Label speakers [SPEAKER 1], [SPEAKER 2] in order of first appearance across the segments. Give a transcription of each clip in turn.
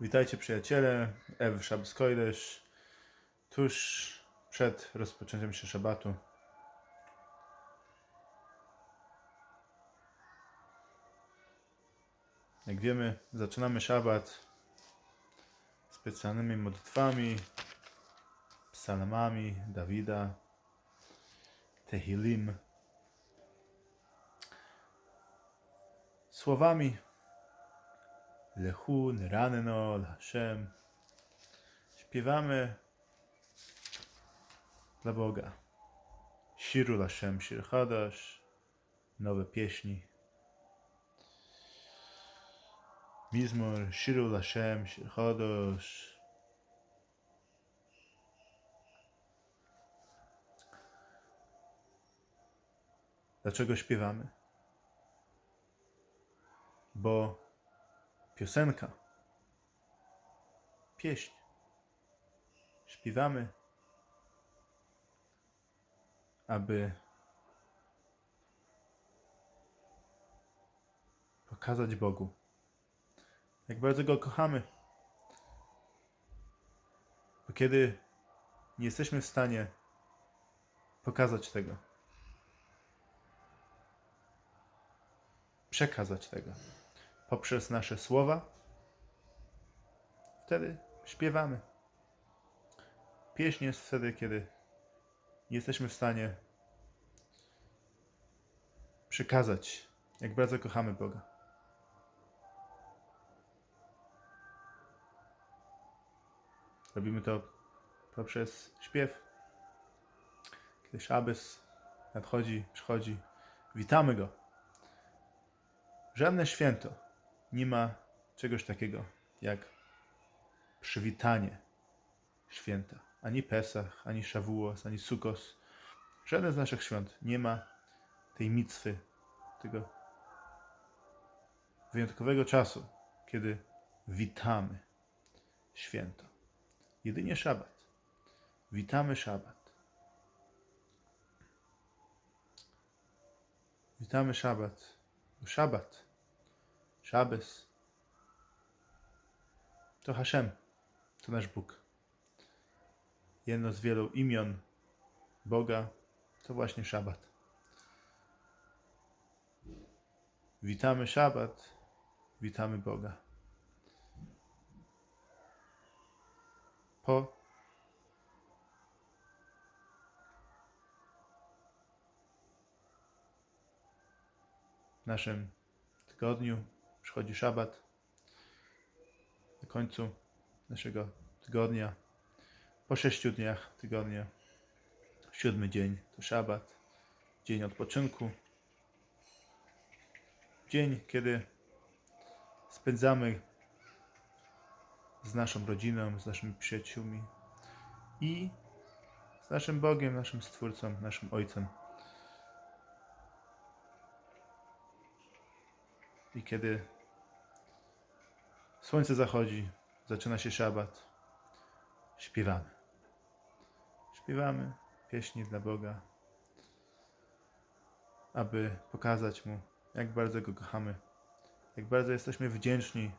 [SPEAKER 1] Witajcie przyjaciele, Ew Kodesh, tuż przed rozpoczęciem się szabatu. Jak wiemy, zaczynamy szabat specjalnymi modlitwami, psalmami Dawida, Tehilim, słowami Lechu, Raneno, Hashem. Śpiewamy dla Boga. Shiru Lashem, Shir Chadash, nowe pieśni. Mizmor, Shiru Lashem, Shir Chadash. Dlaczego śpiewamy? Bo piosenka, pieśń. Śpiewamy, aby pokazać Bogu, jak bardzo Go kochamy. Bo kiedy nie jesteśmy w stanie pokazać tego, przekazać tego, poprzez nasze słowa, wtedy śpiewamy. Pieśń jest wtedy, kiedy jesteśmy w stanie przekazać, jak bardzo kochamy Boga. Robimy to poprzez śpiew. Kiedy Szabes nadchodzi, przychodzi, witamy Go. Żadne święto nie ma czegoś takiego jak przywitanie święta. Ani Pesach, ani Szawuos, ani Sukos. Żadne z naszych świąt nie ma tej mitwy, tego wyjątkowego czasu, kiedy witamy święto. Jedynie szabat. Witamy szabat. Witamy szabat. Szabat. Szabes. To Hashem. To nasz Bóg. Jedno z wielu imion Boga to właśnie Szabat. Witamy Szabat. Witamy Boga. Po naszym tygodniu przychodzi szabat. Na końcu naszego tygodnia, po sześciu dniach tygodnia, siódmy dzień to szabat, dzień odpoczynku, dzień, kiedy spędzamy z naszą rodziną, z naszymi przyjaciółmi i z naszym Bogiem, naszym Stwórcą, naszym Ojcem. I kiedy słońce zachodzi, zaczyna się szabat, śpiewamy. Śpiewamy pieśni dla Boga, aby pokazać Mu, jak bardzo Go kochamy, jak bardzo jesteśmy wdzięczni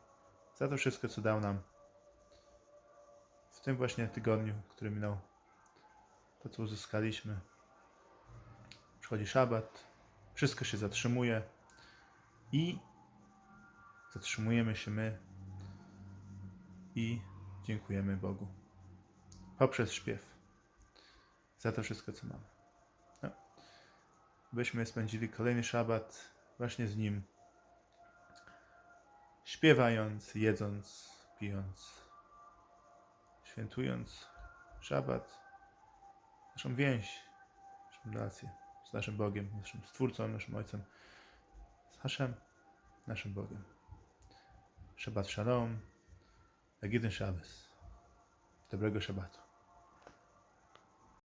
[SPEAKER 1] za to wszystko, co dał nam w tym właśnie tygodniu, który minął. To, co uzyskaliśmy. Przychodzi szabat, wszystko się zatrzymuje i zatrzymujemy się my i dziękujemy Bogu poprzez śpiew za to wszystko, co mamy. No. Byśmy spędzili kolejny szabat właśnie z Nim, śpiewając, jedząc, pijąc, świętując szabat, naszą więź, naszą relację z naszym Bogiem, naszym Stwórcą, naszym Ojcem, z Haszem, naszym Bogiem. Shabbat Shalom, Aqui tem Shabbos. Até breve, Shabbat.